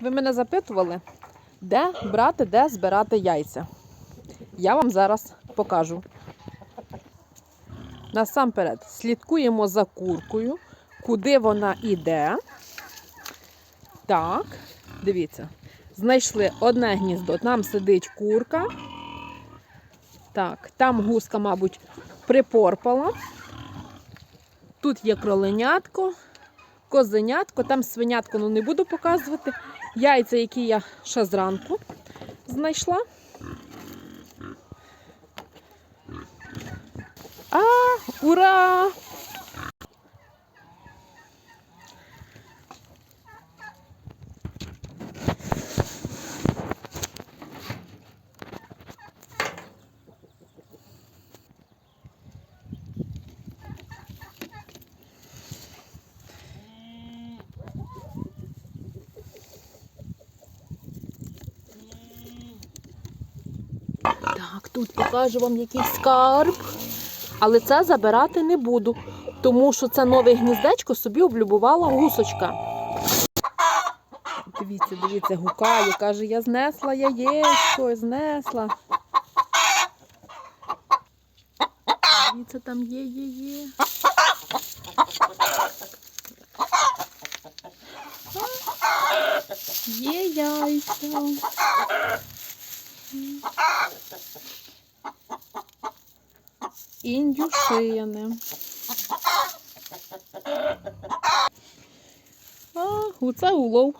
Ви мене запитували, де брати, де збирати яйця. Я вам зараз покажу. Насамперед слідкуємо за куркою, куди вона йде. Так, дивіться. Знайшли одне гніздо, там сидить курка. Так, там гуска, мабуть, припорпала. Тут є кроленятко, козенятко, там свинятко, ну не буду показувати. Яйця, які я ще зранку знайшла. А, ура! Так, тут покажу вам якийсь скарб. Але це забирати не буду, тому що це нове гніздечко собі облюбувала гусочка. Дивіться, дивіться, гукає, каже, я знесла яєчко, знесла. Дивіться, там є, є, є. Є яйця. Індюшини. А, оце улов.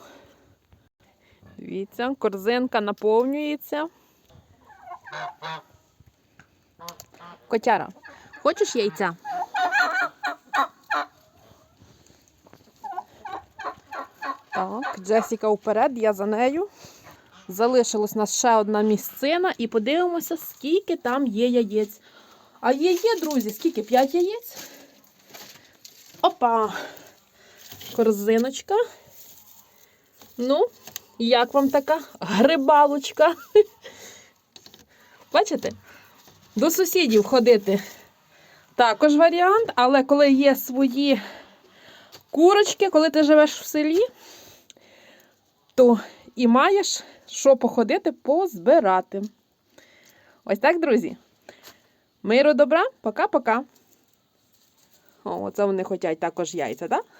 Дивіться, корзинка наповнюється. Котяра, хочеш яйця? Так, Джесіка вперед, я за нею. Залишилась у нас ще одна місцина і подивимося, скільки там є яєць. А є, є, друзі, скільки? П'ять яєць? Опа! Корзиночка. Ну, як вам така грибалочка? Бачите? До сусідів ходити також варіант, але коли є свої курочки, коли ти живеш в селі, то і маєш що походити, позбирати. Ось так, друзі. Миру добра, пока-пока. О, це вони хочуть також яйця, так? Да?